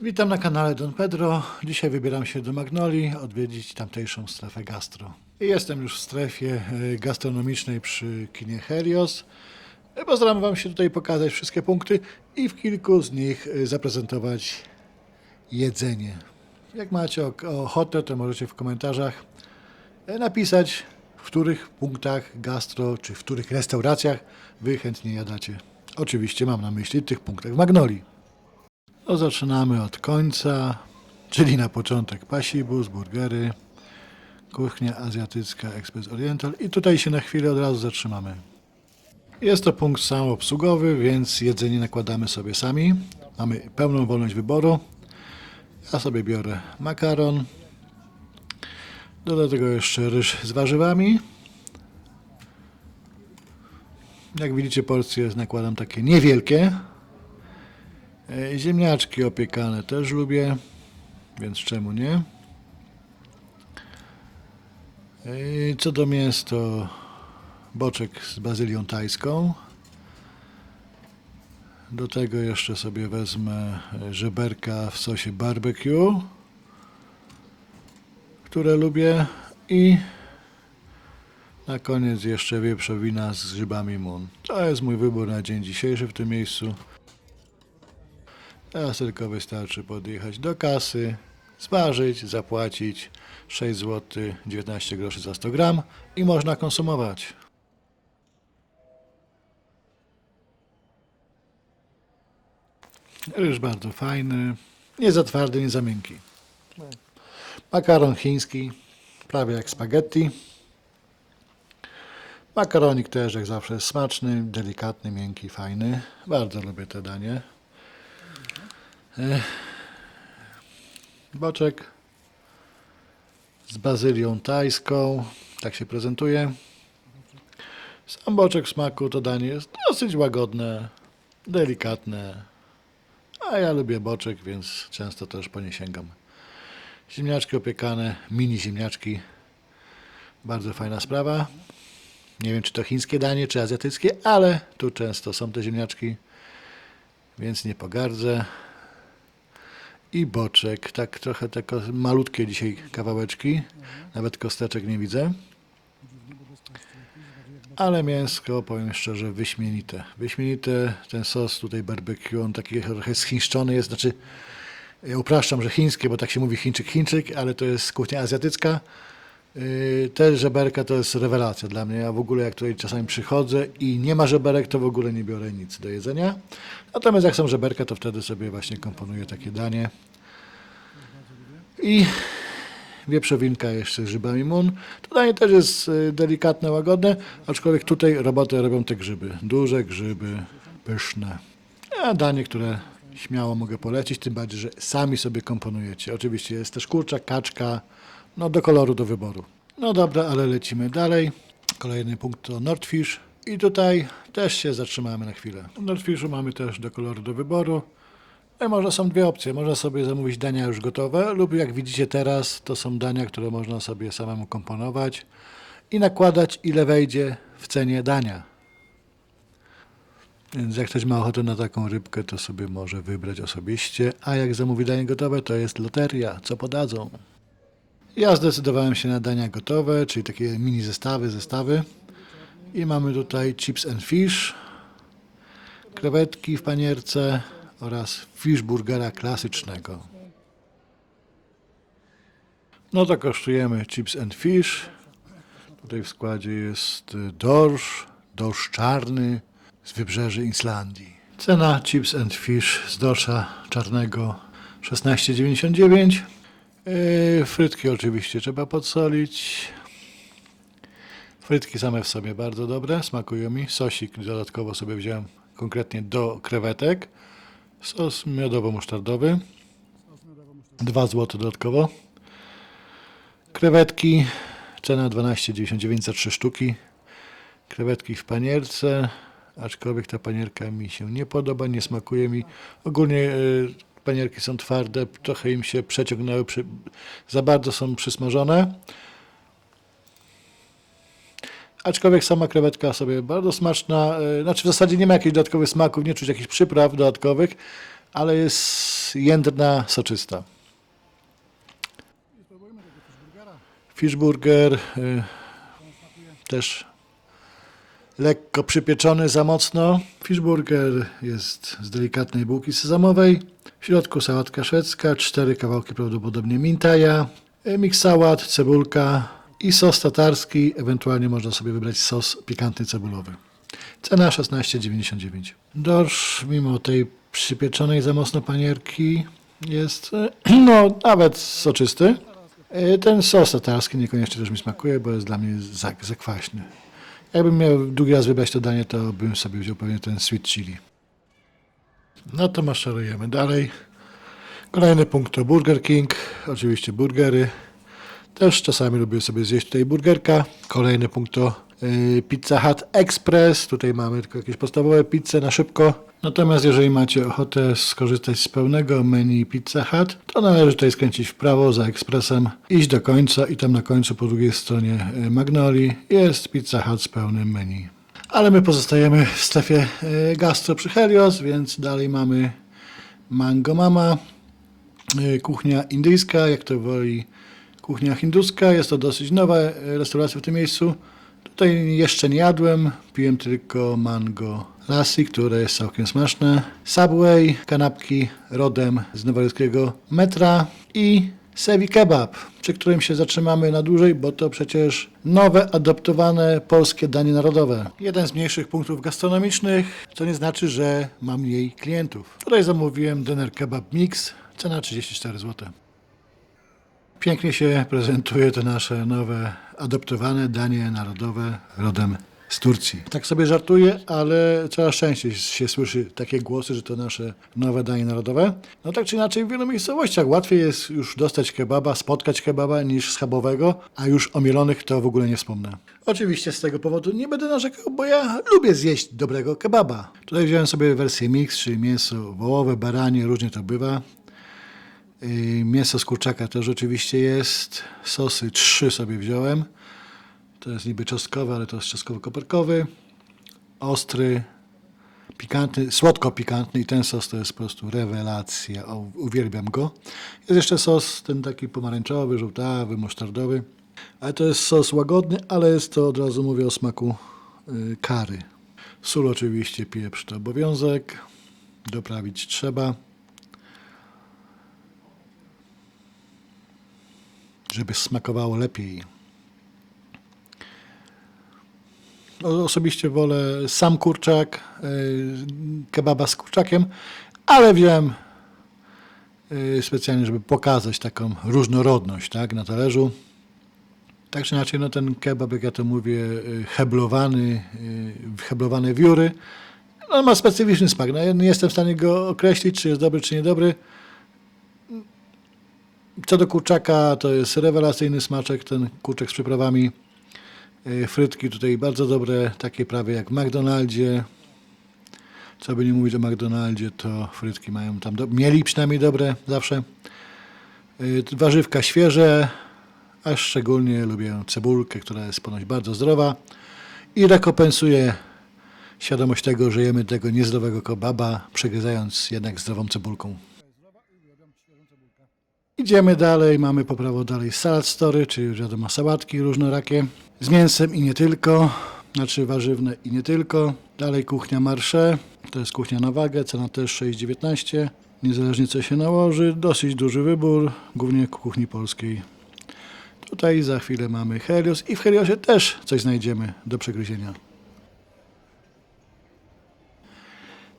Witam na kanale Don Pedro. Dzisiaj wybieram się do Magnoli odwiedzić tamtejszą strefę gastro. Jestem już w strefie e, gastronomicznej przy kinie Helios. E, Postaram Wam się tutaj pokazać wszystkie punkty i w kilku z nich e, zaprezentować jedzenie. Jak macie ochotę, to możecie w komentarzach napisać, w których punktach gastro, czy w których restauracjach Wy chętnie jadacie. Oczywiście mam na myśli tych punktach w Magnoli. No zaczynamy od końca, czyli na początek pasibus, burgery, kuchnia azjatycka Express Oriental i tutaj się na chwilę od razu zatrzymamy. Jest to punkt samoobsługowy, więc jedzenie nakładamy sobie sami. Mamy pełną wolność wyboru. Ja sobie biorę makaron. Do tego jeszcze ryż z warzywami. Jak widzicie porcje nakładam takie niewielkie. E, Ziemniaczki opiekane też lubię, więc czemu nie? E, Co do mięs to boczek z bazylią tajską. Do tego jeszcze sobie wezmę e, żeberka w sosie barbecue, które lubię i na koniec jeszcze wieprzowina z grzybami mun. To jest mój wybór na dzień dzisiejszy w tym miejscu. Teraz tylko wystarczy podjechać do kasy, zważyć, zapłacić 6 zł 19 groszy za 100 gram i można konsumować. Ryż bardzo fajny, nie za twardy, nie za miękki. Makaron chiński, prawie jak spaghetti. Makaronik też jak zawsze jest smaczny, delikatny, miękki, fajny. Bardzo lubię te danie. Boczek z bazylią tajską. Tak się prezentuje. Sam boczek w smaku to danie jest dosyć łagodne, delikatne. A ja lubię boczek, więc często też po nie sięgam. Ziemniaczki opiekane, mini ziemniaczki. Bardzo fajna sprawa. Nie wiem, czy to chińskie danie, czy azjatyckie, ale tu często są te ziemniaczki, więc nie pogardzę i boczek, tak trochę te malutkie dzisiaj kawałeczki, nawet kosteczek nie widzę. Ale mięsko, powiem szczerze, wyśmienite. Wyśmienite, ten sos tutaj barbecue, on taki trochę schińszczony jest, znaczy ja upraszczam, że chińskie, bo tak się mówi Chińczyk, Chińczyk, ale to jest kuchnia azjatycka. Yy, Te żeberka to jest rewelacja dla mnie. Ja w ogóle jak tutaj czasami przychodzę i nie ma żeberek, to w ogóle nie biorę nic do jedzenia. Natomiast jak są żeberka, to wtedy sobie właśnie komponuję takie danie. I wieprzowinka jeszcze z grzybami mun. To danie też jest y, delikatne, łagodne, aczkolwiek tutaj robotę robią te grzyby. Duże grzyby, pyszne. A danie, które śmiało mogę polecić, tym bardziej, że sami sobie komponujecie. Oczywiście jest też kurczak, kaczka, no do koloru, do wyboru. No dobra, ale lecimy dalej. Kolejny punkt to Nordfish. I tutaj też się zatrzymamy na chwilę. W Nordfishu mamy też do koloru, do wyboru. No i można są dwie opcje. Można sobie zamówić dania już gotowe, lub jak widzicie teraz, to są dania, które można sobie samemu komponować i nakładać, ile wejdzie w cenie dania. Więc jak ktoś ma ochotę na taką rybkę, to sobie może wybrać osobiście, a jak zamówi danie gotowe, to jest loteria, co podadzą. Ja zdecydowałem się na dania gotowe, czyli takie mini zestawy, zestawy. I mamy tutaj chips and fish, krewetki w panierce oraz fish burgera klasycznego. No to kosztujemy chips and fish. Tutaj w składzie jest dorsz, dorsz czarny z wybrzeży Islandii. Cena chips and fish z dorsza czarnego 16,99. Yy, frytki oczywiście trzeba podsolić. Frytki same w sobie bardzo dobre, smakują mi. Sosik dodatkowo sobie wziąłem konkretnie do krewetek. Sos miodowo-musztardowy. 2 zł dodatkowo. Krewetki, cena 12,99 za 3 sztuki. Krewetki w panierce, aczkolwiek ta panierka mi się nie podoba, nie smakuje mi. Ogólnie y, panierki są twarde, trochę im się przeciągnęły, przy, za bardzo są przysmażone. Aczkolwiek sama krewetka sobie bardzo smaczna, y, znaczy w zasadzie nie ma jakichś dodatkowych smaków, nie czuć jakichś przypraw dodatkowych, ale jest jędrna, soczysta. Fishburger y, też lekko przypieczony za mocno. Fishburger jest z delikatnej bułki sezamowej. W środku sałatka szwedzka, cztery kawałki prawdopodobnie mintaja, y, miks sałat, cebulka i sos tatarski. Ewentualnie można sobie wybrać sos pikantny cebulowy. Cena 16,99. Dorsz, mimo tej przypieczonej za mocno panierki, jest y, no nawet soczysty. Y, Ten sos tatarski niekoniecznie też mi smakuje, bo jest dla mnie za, za kwaśny. Jakbym miał drugi raz wybrać to danie, to bym sobie wziął pewnie ten sweet chili. No to maszerujemy dalej. Kolejny punkt to Burger King. Oczywiście burgery. Też czasami lubię sobie zjeść tutaj burgerka. Kolejny punkt to y, Pizza Hut Express. Tutaj mamy tylko jakieś podstawowe pizze na szybko. Natomiast jeżeli macie ochotę skorzystać z pełnego menu Pizza Hut, to należy tutaj skręcić w prawo za ekspresem, iść do końca i tam na końcu po drugiej stronie y, Magnoli jest Pizza Hut z pełnym menu. Ale my pozostajemy w strefie y, gastro przy Helios, więc dalej mamy Mango Mama, y, kuchnia indyjska, jak to woli kuchnia hinduska. Jest to dosyć nowa restauracja w tym miejscu. Tutaj jeszcze nie jadłem, piłem tylko mango lassi, które jest całkiem smaczne. Subway, kanapki rodem z nowojorskiego metra i Sevi Kebab, przy którym się zatrzymamy na dłużej, bo to przecież nowe, adoptowane polskie danie narodowe. Jeden z mniejszych punktów gastronomicznych, co nie znaczy, że ma mniej klientów. Tutaj zamówiłem Dener Kebab Mix, cena 34 zł. Pięknie się prezentuje to nasze nowe, adoptowane danie narodowe rodem z Turcji. Tak sobie żartuję, ale coraz częściej się słyszy takie głosy, że to nasze nowe danie narodowe. No tak czy inaczej w wielu miejscowościach łatwiej jest już dostać kebaba, spotkać kebaba niż schabowego, a już o mielonych to w ogóle nie wspomnę. Oczywiście z tego powodu nie będę narzekał, bo ja lubię zjeść dobrego kebaba. Tutaj wziąłem sobie wersję mix, czyli mięso wołowe, baranie, różnie to bywa. Yy, Mięso z kurczaka też oczywiście jest. Sosy trzy sobie wziąłem. To jest niby czosnkowy, ale to jest czosnkowo-koperkowy. Ostry, pikantny, słodko-pikantny i ten sos to jest po prostu rewelacja. O, uwielbiam go. Jest jeszcze sos ten taki pomarańczowy, żółtawy, musztardowy. Ale to jest sos łagodny, ale jest to od razu mówię o smaku yy, kary. Sól oczywiście, pieprz to obowiązek. Doprawić trzeba. Żeby smakowało lepiej. Osobiście wolę sam kurczak, y, kebaba z kurczakiem, ale wziąłem y, specjalnie, żeby pokazać taką różnorodność tak, na talerzu. Tak czy inaczej, no ten kebab, jak ja to mówię, y, heblowany, heblowane wióry, no, ma specyficzny smak. No, nie jestem w stanie go określić, czy jest dobry, czy niedobry. Co do kurczaka, to jest rewelacyjny smaczek, ten kurczak z przyprawami. Yy, Frytki tutaj bardzo dobre, takie prawie jak w McDonaldzie. Co by nie mówić o McDonaldzie, to frytki mają tam, do... mieli przynajmniej dobre zawsze. Yy, Warzywka świeże, a szczególnie lubię cebulkę, która jest ponoć bardzo zdrowa i rekompensuje świadomość tego, że jemy tego niezdrowego kebaba, przegryzając jednak zdrową cebulką. Idziemy dalej, mamy po prawo dalej salad story, czyli wiadomo sałatki różnorakie, z mięsem i nie tylko, znaczy warzywne i nie tylko. Dalej kuchnia marsze, to jest kuchnia na wagę, cena też 6,19. Niezależnie co się nałoży, dosyć duży wybór, głównie kuchni polskiej. Tutaj za chwilę mamy Helios i w Heliosie też coś znajdziemy do przegryzienia.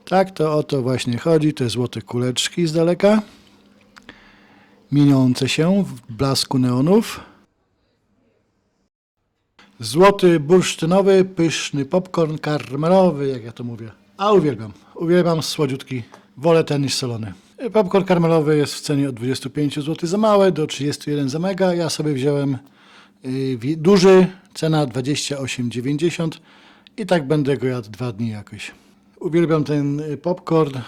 Tak, to o to właśnie chodzi, te złote kuleczki z daleka mieniące się w blasku neonów. Złoty bursztynowy, pyszny popcorn karmelowy, jak ja to mówię. A uwielbiam, uwielbiam słodziutki. Wolę ten niż solony. Popcorn karmelowy jest w cenie od 25 zł za małe do 31 za mega. Ja sobie wziąłem wi- duży, cena 28,90 i tak będę go jadł dwa dni jakoś. Uwielbiam ten y, popcorn,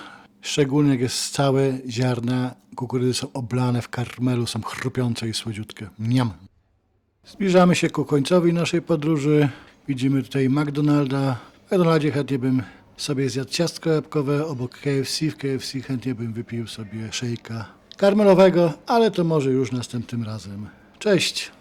szczególnie jak jest całe ziarna kukurydzy są oblane w karmelu, są chrupiące i słodziutkie. Mniam. Zbliżamy się ku końcowi naszej podróży. Widzimy tutaj McDonalda. W McDonaldzie chętnie bym sobie zjadł ciastko jabłkowe obok KFC. W KFC chętnie bym wypił sobie szejka karmelowego, ale to może już następnym razem. Cześć!